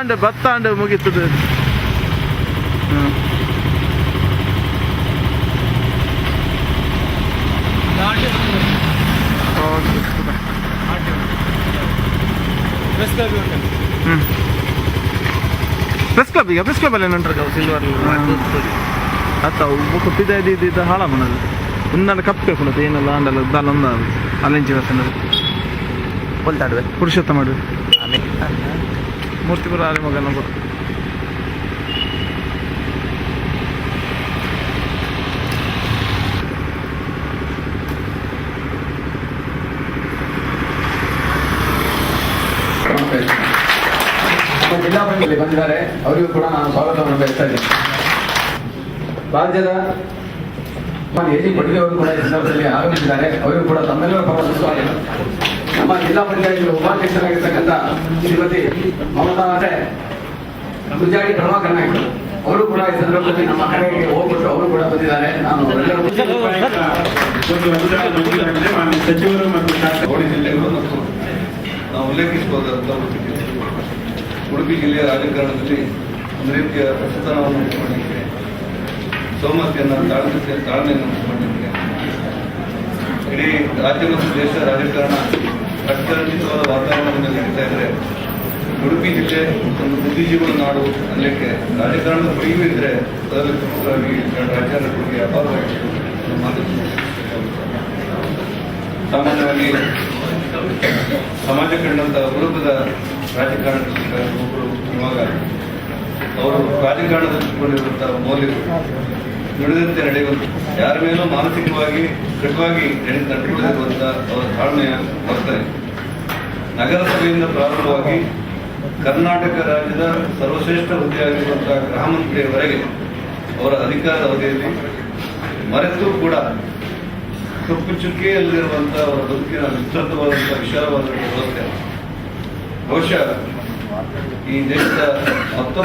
And ಭತ್ತ and ಮುಗೀತದೆ press club ಈಗ ಪ್ರೆಸ್ ಕ್ಲಬ್ ಅಲ್ಲಿ ನಂತರ ಸಿಲ್ವರ್ ಅತ್ತ ಪಿದ ಇದು ಇದು ಹಾಳ ಮನದು ಉನ್ನಡ ಕಪ್ಪೆ ಕುಣತ ಏನಲ್ಲ ಅಂಡಲ್ಲ ದಾಲೊಂದ ಅಲೆಂಚಿ ವಸನದು ಬಲ್ತಾಡ್ವೆ ಪುರುಷೋತ್ತ ಮಾಡುವೆ ಆಮೇಲೆ. ಮೂರ್ತಿಪುರ ಕೊಡು ನಮ್ಮ ಜಿಲ್ಲಾ ಪಂಚಾಯತ್ ಬಂದಿದ್ದಾರೆ. ಅವರಿಗೂ ಕೂಡ ನಾನು ಸ್ವಾಗತವನ್ನು ಬಯಸ್ತಾ ಇದ್ದೇನೆ. ರಾಜ್ಯದ ಎಲ್ಲಿ ಅವರು ಕೂಡ ಈ ಸಂದರ್ಭದಲ್ಲಿ ಆಗಮಿಸಿದ್ದಾರೆ. ಅವರಿಗೂ ಕೂಡ ತಮ್ಮೆಲ್ಲರ ಪರವಾಗಿ ಸ್ವಾಗತ. ನಮ್ಮ ಜಿಲ್ಲಾ ಪಂಚಾಯತ್ ಉಪಾಧ್ಯಕ್ಷರಾಗಿರ್ತಕ್ಕಂಥ ಶ್ರೀಮತಿ ಮಮತಾ ಅವರೇ ಗುಜಾಡಿ ಪ್ರಭಾಕರ್ ನಾಯ್ಕ ಅವರು ಕೂಡ ಈ ಸಂದರ್ಭದಲ್ಲಿ ನಮ್ಮ ಕಡೆಗೆ ಹೋಗ್ಬಿಟ್ಟು ಅವರು ಕೂಡ ಬಂದಿದ್ದಾರೆ. ನಾನು ಸಚಿವರು ಮತ್ತು ಜಿಲ್ಲೆಗಳು ಮತ್ತು ನಾವು ಉಲ್ಲೇಖಿಸಬಹುದಾದಂಥ ಉಡುಪಿ ಜಿಲ್ಲೆಯ ರಾಜಕಾರಣದಲ್ಲಿ ಒಂದು ರೀತಿಯ ಪ್ರಸ್ತುತನವನ್ನು ಉಂಟು ಮಾಡಲಿಕ್ಕೆ ಸೌಮತಿಯನ್ನು ತಾಳ್ಮೆ ತಾಳ್ಮೆಯನ್ನು ಉಂಟು ಮಾಡಲಿಕ್ಕೆ ಇಡೀ ರಾಜ್ಯ ಮತ್ತು ದೇಶ ರಾಜಕಾರಣ ರಕ್ತರಂಜಿತವಾದ ವಾತಾವರಣದಲ್ಲಿ ನಡೀತಾ ಇದ್ರೆ ಉಡುಪಿ ಜಿಲ್ಲೆ ಒಂದು ಬುದ್ಧಿಜೀವನ ನಾಡು ಅನ್ನಲಿಕ್ಕೆ ರಾಜಕಾರಣದ ಬಳಿಯೂ ಇದ್ರೆ ಅದರಲ್ಲಿ ಪ್ರಮುಖವಾಗಿ ರಾಜ್ಯದ ಕೊಡುಗೆ ಅಪಾರವಾಗಿ ಸಾಮಾನ್ಯವಾಗಿ ಸಮಾಜ ಕಂಡಂತ ಅಪರೂಪದ ರಾಜಕಾರಣ ಒಬ್ಬರು ಇವಾಗ ಅವರು ರಾಜಕಾರಣದಲ್ಲಿ ಮೌಲ್ಯಗಳು ನುಡಿದಂತೆ ನಡೆಯುವುದು ಯಾರ ಮೇಲೂ ಮಾನಸಿಕವಾಗಿ ಕಟುವಾಗಿ ನಡೆ- ನಡ್ಕೊಳ್ಳದಿರುವಂತ ಅವರ ತಾಳ್ಮೆಯ ವರ್ತನೆ ನಗರಸಭೆಯಿಂದ ಪ್ರಾರಂಭವಾಗಿ ಕರ್ನಾಟಕ ರಾಜ್ಯದ ಸರ್ವಶ್ರೇಷ್ಠ ಹುದ್ದೆಯಾಗಿರುವಂತಹ ಗೃಹ ಮಂತ್ರಿಯವರೆಗೆ ಅವರ ಅಧಿಕಾರದ ಅವಧಿಯಲ್ಲಿ ಮರೆತು ಕೂಡ ಕಪ್ಪು ಚುಕ್ಕೆಯಲ್ಲಿರುವಂತಹ ಅವರ ಬದುಕಿನ ವಿಸ್ತೃತವಾದಂತಹ ವಿಶಾಲವಾದ ವ್ಯವಸ್ಥೆ ಬಹುಶಃ ಈ ದೇಶದ ಮತ್ತೊಂದು